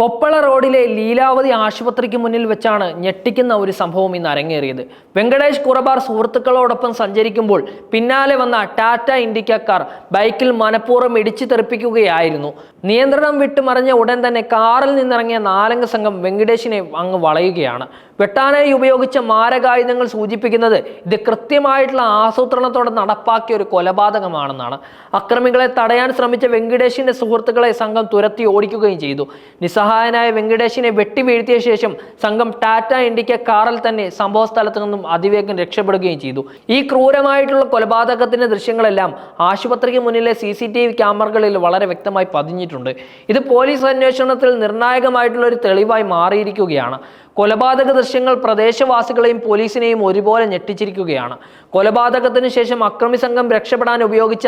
കൊപ്പള റോഡിലെ ലീലാവതി ആശുപത്രിക്ക് മുന്നിൽ വെച്ചാണ് ഞെട്ടിക്കുന്ന ഒരു സംഭവം ഇന്ന് അരങ്ങേറിയത്. വെങ്കടേഷ് കുറബാർ സുഹൃത്തുക്കളോടൊപ്പം സഞ്ചരിക്കുമ്പോൾ പിന്നാലെ വന്ന ടാറ്റ ഇൻഡിക്ക കാർ ബൈക്കിൽ മനഃപൂർവം ഇടിച്ചു തെറിപ്പിക്കുകയായിരുന്നു. നിയന്ത്രണം വിട്ടുമറിഞ്ഞ ഉടൻ തന്നെ കാറിൽ നിന്നിറങ്ങിയ നാലംഗ സംഘം വെങ്കടേഷിനെ അങ്ങ് വളയുകയാണ്. വെട്ടാനായി ഉപയോഗിച്ച മാരകായുധങ്ങൾ സൂചിപ്പിക്കുന്നത് ഇത് കൃത്യമായിട്ടുള്ള ആസൂത്രണത്തോടെ നടപ്പാക്കിയ ഒരു കൊലപാതകമാണെന്നാണ്. അക്രമികളെ തടയാൻ ശ്രമിച്ച വെങ്കടേഷിന്റെ സുഹൃത്തുക്കളെ സംഘം തുരത്തി ഓടിക്കുകയും ചെയ്തു. നിസ്സഹായനായ വെങ്കടേഷിനെ വെട്ടി വീഴ്ത്തിയ ശേഷം സംഘം ടാറ്റ ഇൻഡിക്ക കാറിൽ തന്നെ സംഭവ സ്ഥലത്ത് നിന്നും അതിവേഗം രക്ഷപ്പെടുകയും ചെയ്തു. ഈ ക്രൂരമായിട്ടുള്ള കൊലപാതകത്തിന്റെ ദൃശ്യങ്ങളെല്ലാം ആശുപത്രിക്ക് മുന്നിലെ സി സി ടി വി ക്യാമറകളിൽ വളരെ വ്യക്തമായി പതിഞ്ഞിട്ടുണ്ട്. ഇത് പോലീസ് അന്വേഷണത്തിൽ നിർണായകമായിട്ടുള്ള ഒരു തെളിവായി മാറിയിരിക്കുകയാണ്. കൊലപാതക ദൃശ്യങ്ങൾ പ്രദേശവാസികളെയും പോലീസിനെയും ഒരുപോലെ ഞെട്ടിച്ചിരിക്കുകയാണ്. കൊലപാതകത്തിന് ശേഷം അക്രമി സംഘം രക്ഷപ്പെടാൻ ഉപയോഗിച്ച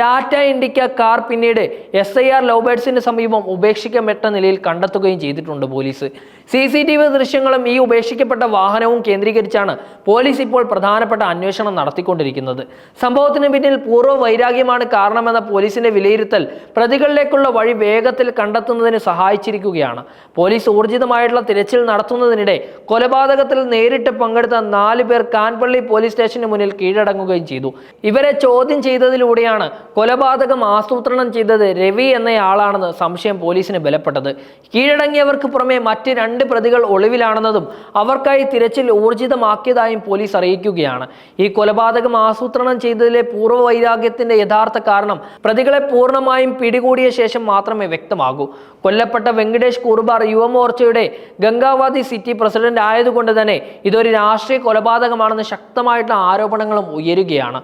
ടാറ്റ ഇൻഡിക്ക കാർ പിന്നീട് എസ് ഐ ആർ ലവ്ബേഡ്സിന് സമീപം ഉപേക്ഷിക്കപ്പെട്ട നിലയിൽ കണ്ടെത്തുകയും ചെയ്തിട്ടുണ്ട് police. C C T V ദൃശ്യങ്ങളും ഈ ഉപേക്ഷിക്കപ്പെട്ട വാഹനവും കേന്ദ്രീകരിച്ചാണ് പോലീസ് ഇപ്പോൾ പ്രധാനപ്പെട്ട അന്വേഷണം നടത്തിക്കൊണ്ടിരിക്കുന്നത്. സംഭവത്തിന് പിന്നിൽ പൂർവ വൈരാഗ്യമാണ് കാരണമെന്ന പോലീസിന്റെ വിലയിരുത്തൽ പ്രതികളിലേക്കുള്ള വഴി വേഗത്തിൽ കണ്ടെത്തുന്നതിന് സഹായിച്ചിരിക്കുകയാണ്. പോലീസ് ഊർജിതമായിട്ടുള്ള തിരച്ചിൽ നടത്തുന്നതിനിടെ കൊലപാതകത്തിൽ നേരിട്ട് പങ്കെടുത്ത നാല് പേർ കാൻപള്ളി പോലീസ് സ്റ്റേഷന് മുന്നിൽ കീഴടങ്ങുകയും ചെയ്തു. ഇവരെ ചോദ്യം ചെയ്തതിലൂടെയാണ് കൊലപാതകം ആസൂത്രണം ചെയ്തത് രവി എന്നയാളാണെന്ന് സംശയം പോലീസിന് ബലപ്പെട്ടത്. കീഴടങ്ങിയവർക്ക് പുറമെ മറ്റ് രണ്ട് പ്രതികൾ ഒളിവിലാണെന്നതും അവർക്കായി തിരച്ചിൽ ഊർജിതമാക്കിയതായും പോലീസ് അറിയിക്കുകയാണ്. ഈ കൊലപാതകം ആസൂത്രണം ചെയ്തതിലെ പൂർവ വൈരാഗ്യത്തിന്റെ യഥാർത്ഥ കാരണം പ്രതികളെ പൂർണമായും പിടികൂടിയ ശേഷം മാത്രമേ വ്യക്തമാകൂ. കൊല്ലപ്പെട്ട വെങ്കടേഷ് കുറുബാർ യുവമോർച്ചയുടെ ഗംഗാവാദി സിറ്റി പ്രസിഡന്റ് ആയതുകൊണ്ട് തന്നെ ഇതൊരു രാഷ്ട്രീയ കൊലപാതകമാണെന്ന് ശക്തമായിട്ടുള്ള ആരോപണങ്ങളും ഉയരുകയാണ്.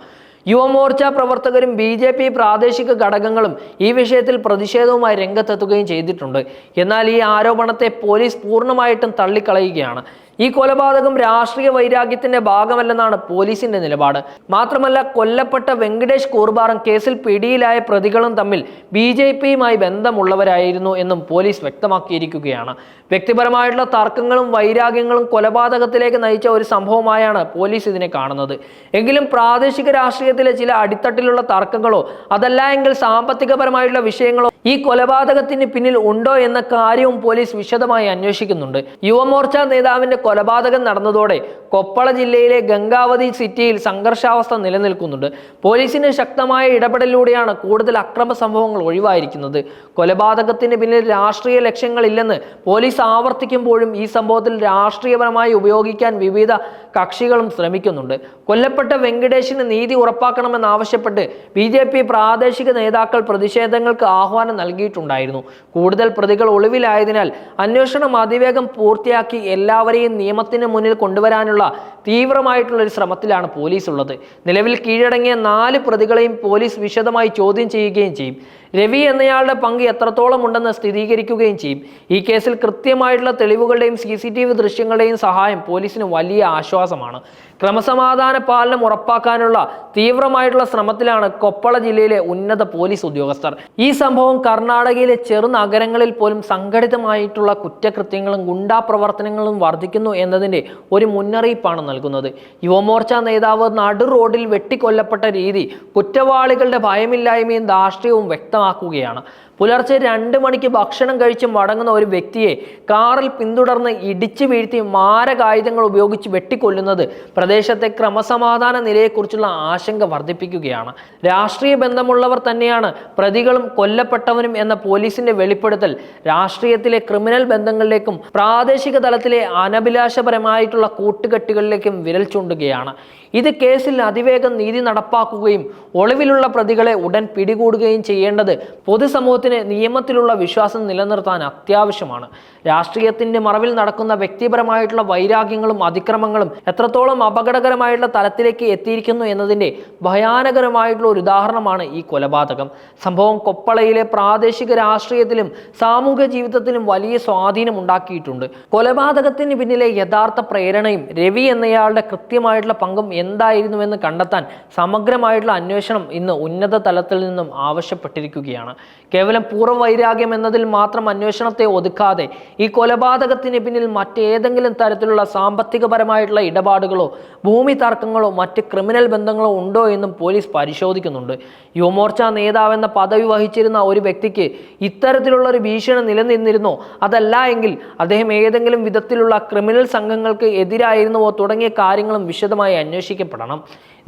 യുവമോർച്ച പ്രവർത്തകരും ബി ജെ പി പ്രാദേശിക ഘടകങ്ങളും ഈ വിഷയത്തിൽ പ്രതിഷേധവുമായി രംഗത്തെത്തുകയും ചെയ്തിട്ടുണ്ട്. എന്നാൽ ഈ ആരോപണത്തെ പോലീസ് പൂർണമായിട്ടും തള്ളിക്കളയുകയാണ്. ഈ കൊലപാതകം രാഷ്ട്രീയ വൈരാഗ്യത്തിന്റെ ഭാഗമല്ലെന്നാണ് പോലീസിന്റെ നിലപാട്. മാത്രമല്ല കൊല്ലപ്പെട്ട വെങ്കടേഷ് കൂർബാറും കേസിൽ പിടിയിലായ പ്രതികളും തമ്മിൽ ബി ജെ പിയുമായി ബന്ധമുള്ളവരായിരുന്നു എന്നും പോലീസ് വ്യക്തമാക്കിയിരിക്കുകയാണ്. വ്യക്തിപരമായിട്ടുള്ള തർക്കങ്ങളും വൈരാഗ്യങ്ങളും കൊലപാതകത്തിലേക്ക് നയിച്ച ഒരു സംഭവമായാണ് പോലീസ് ഇതിനെ കാണുന്നത്. എങ്കിലും പ്രാദേശിക രാഷ്ട്രീയത്തിലെ ചില അടിത്തട്ടിലുള്ള തർക്കങ്ങളോ അതല്ല എങ്കിൽ സാമ്പത്തികപരമായിട്ടുള്ള വിഷയങ്ങളോ ഈ കൊലപാതകത്തിന് പിന്നിൽ ഉണ്ടോ എന്ന കാര്യവും പോലീസ് വിശദമായി അന്വേഷിക്കുന്നുണ്ട്. യുവമോർച്ച നേതാവിന്റെ കൊലപാതകം നടന്നതോടെ കൊപ്പള ജില്ലയിലെ ഗംഗാവതി സിറ്റിയിൽ സംഘർഷാവസ്ഥ നിലനിൽക്കുന്നുണ്ട്. പോലീസിന്റെ ശക്തമായ ഇടപെടലിലൂടെയാണ് കൂടുതൽ അക്രമ സംഭവങ്ങൾ ഒഴിവായിരിക്കുന്നത്. കൊലപാതകത്തിന് പിന്നിൽ രാഷ്ട്രീയ ലക്ഷ്യങ്ങളില്ലെന്ന് പോലീസ് ആവർത്തിക്കുമ്പോഴും ഈ സംഭവത്തിൽ രാഷ്ട്രീയപരമായി ഉപയോഗിക്കാൻ വിവിധ കക്ഷികളും ശ്രമിക്കുന്നുണ്ട്. കൊല്ലപ്പെട്ട വെങ്കടേഷിന് നീതി ഉറപ്പാക്കണമെന്നാവശ്യപ്പെട്ട് ബി പ്രാദേശിക നേതാക്കൾ പ്രതിഷേധങ്ങൾക്ക് ആഹ്വാനം നൽകിയിട്ടുണ്ടായിരുന്നു. കൂടുതൽ പ്രതികൾ ഒളിവിലായതിനാൽ അന്വേഷണം അതിവേഗം പൂർത്തിയാക്കി എല്ലാവരെയും നിയമത്തിന് മുന്നിൽ കൊണ്ടുവരാനുള്ള തീവ്രമായിട്ടുള്ള ഒരു ശ്രമത്തിലാണ് പോലീസ് ഉള്ളത് നിലവിൽ കീഴടങ്ങിയ നാല് പ്രതികളെയും പോലീസ് വിശദമായി ചോദ്യം ചെയ്യുകയും ചെയ്യും. രവി എന്നയാളുടെ പങ്ക് എത്രത്തോളം ഉണ്ടെന്ന് സ്ഥിരീകരിക്കുകയും ചെയ്യും. ഈ കേസിൽ കൃത്യമായിട്ടുള്ള തെളിവുകളുടെയും സി സി ടി വി ദൃശ്യങ്ങളുടെയും സഹായം പോലീസിന് വലിയ ആശ്വാസമാണ്. ക്രമസമാധാന പാലനം ഉറപ്പാക്കാനുള്ള തീവ്രമായിട്ടുള്ള ശ്രമത്തിലാണ് കൊപ്പള ജില്ലയിലെ ഉന്നത പോലീസ് ഉദ്യോഗസ്ഥർ. ഈ സംഭവം കർണാടകയിലെ ചെറുനഗരങ്ങളിൽ പോലും സംഘടിതമായിട്ടുള്ള കുറ്റകൃത്യങ്ങളും ഗുണ്ടാ പ്രവർത്തനങ്ങളും വർദ്ധിക്കുന്നു എന്നതിന്റെ ഒരു മുന്നറിയിപ്പാണ് നൽകുന്നത്. യുവമോർച്ച നേതാവ് നടു റോഡിൽ വെട്ടിക്കൊല്ലപ്പെട്ട രീതി കുറ്റവാളികളുടെ ഭയമില്ലായ്മയും ധാർഷ്ട്യവും വ്യക്തമാക്കുകയാണ്. പുലർച്ചെ രണ്ട് മണിക്ക് ഭക്ഷണം കഴിച്ച് മടങ്ങുന്ന ഒരു വ്യക്തിയെ കാറിൽ പിന്തുടർന്ന് ഇടിച്ചു വീഴ്ത്തി മാരകായുധങ്ങൾ ഉപയോഗിച്ച് വെട്ടിക്കൊല്ലുന്നത് പ്രദേശത്തെ ക്രമസമാധാന നിലയെക്കുറിച്ചുള്ള ആശങ്ക വർദ്ധിപ്പിക്കുകയാണ്. രാഷ്ട്രീയ ബന്ധമുള്ളവർ തന്നെയാണ് പ്രതികളും കൊല്ലപ്പെട്ടവനും എന്ന പോലീസിന്റെ വെളിപ്പെടുത്തൽ. രാഷ്ട്രീയത്തിലെ ക്രിമിനൽ ബന്ധങ്ങളിലേക്കും പ്രാദേശിക തലത്തിലെ അനഭിലാഷപരമായിട്ടുള്ള കൂട്ടുകെട്ടുകളിലേക്കും വിരൽ ചൂണ്ടുകയാണ്. ഇത് കേസിൽ അതിവേഗം നീതി നടപ്പാക്കുകയും ഒളിവിലുള്ള പ്രതികളെ ഉടൻ പിടികൂടുകയും ചെയ്യേണ്ടത് പൊതുസമൂഹത്തിന് നിയമത്തിലുള്ള വിശ്വാസം നിലനിർത്താൻ അത്യാവശ്യമാണ്. രാഷ്ട്രീയത്തിന്റെ മറവിൽ നടക്കുന്ന വ്യക്തിപരമായിട്ടുള്ള വൈരാഗ്യങ്ങളും അതിക്രമങ്ങളും എത്രത്തോളം അപകടകരമായിട്ടുള്ള തലത്തിലേക്ക് എത്തിയിരിക്കുന്നു എന്നതിന്റെ ഭയാനകരമായിട്ടുള്ള ഒരു ഉദാഹരണമാണ് ഈ കൊലപാതകം. സംഭവം കൊപ്പളയിലെ പ്രാദേശിക രാഷ്ട്രീയത്തിലും സാമൂഹ്യ ജീവിതത്തിലും വലിയ സ്വാധീനം ഉണ്ടാക്കിയിട്ടുണ്ട്. കൊലപാതകത്തിന് പിന്നിലെ യഥാർത്ഥ പ്രേരണയും രവി എന്നയാളുടെ കൃത്യമായിട്ടുള്ള പങ്കും എന്തായിരുന്നുവെന്ന് കണ്ടെത്താൻ സമഗ്രമായിട്ടുള്ള അന്വേഷണം ഇന്ന് ഉന്നത തലത്തിൽ നിന്നും ആവശ്യപ്പെട്ടിരിക്കുകയാണ്. കേവലം കേവലം പൂർവവൈരാഗ്യം എന്നതിൽ മാത്രം അന്വേഷണത്തെ ഒതുക്കാതെ ഈ കൊലപാതകത്തിന് പിന്നിൽ മറ്റേതെങ്കിലും തരത്തിലുള്ള സാമ്പത്തികപരമായിട്ടുള്ള ഇടപാടുകളോ ഭൂമി തർക്കങ്ങളോ മറ്റ് ക്രിമിനൽ ബന്ധങ്ങളോ ഉണ്ടോ എന്നും പോലീസ് പരിശോധിക്കുന്നുണ്ട്. യുവമോർച്ച നേതാവെന്ന പദവി വഹിച്ചിരുന്ന ഒരു വ്യക്തിക്ക് ഇത്തരത്തിലുള്ള ഒരു ഭീഷണി നിലനിന്നിരുന്നോ? അതല്ല എങ്കിൽ അദ്ദേഹം ഏതെങ്കിലും വിധത്തിലുള്ള ക്രിമിനൽ സംഘങ്ങൾക്ക് എതിരായിരുന്നുവോ തുടങ്ങിയ കാര്യങ്ങളും വിശദമായി അന്വേഷിക്കപ്പെടണം.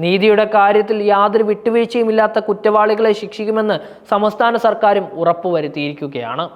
നീതിയുടെ കാര്യത്തിൽ യാതൊരു വിട്ടുവീഴ്ചയുമില്ലാത്ത കുറ്റവാളികളെ ശിക്ഷിക്കുമെന്ന് സംസ്ഥാന സർക്കാരും ഉറപ്പുവരുത്തിയിരിക്കുകയാണ്.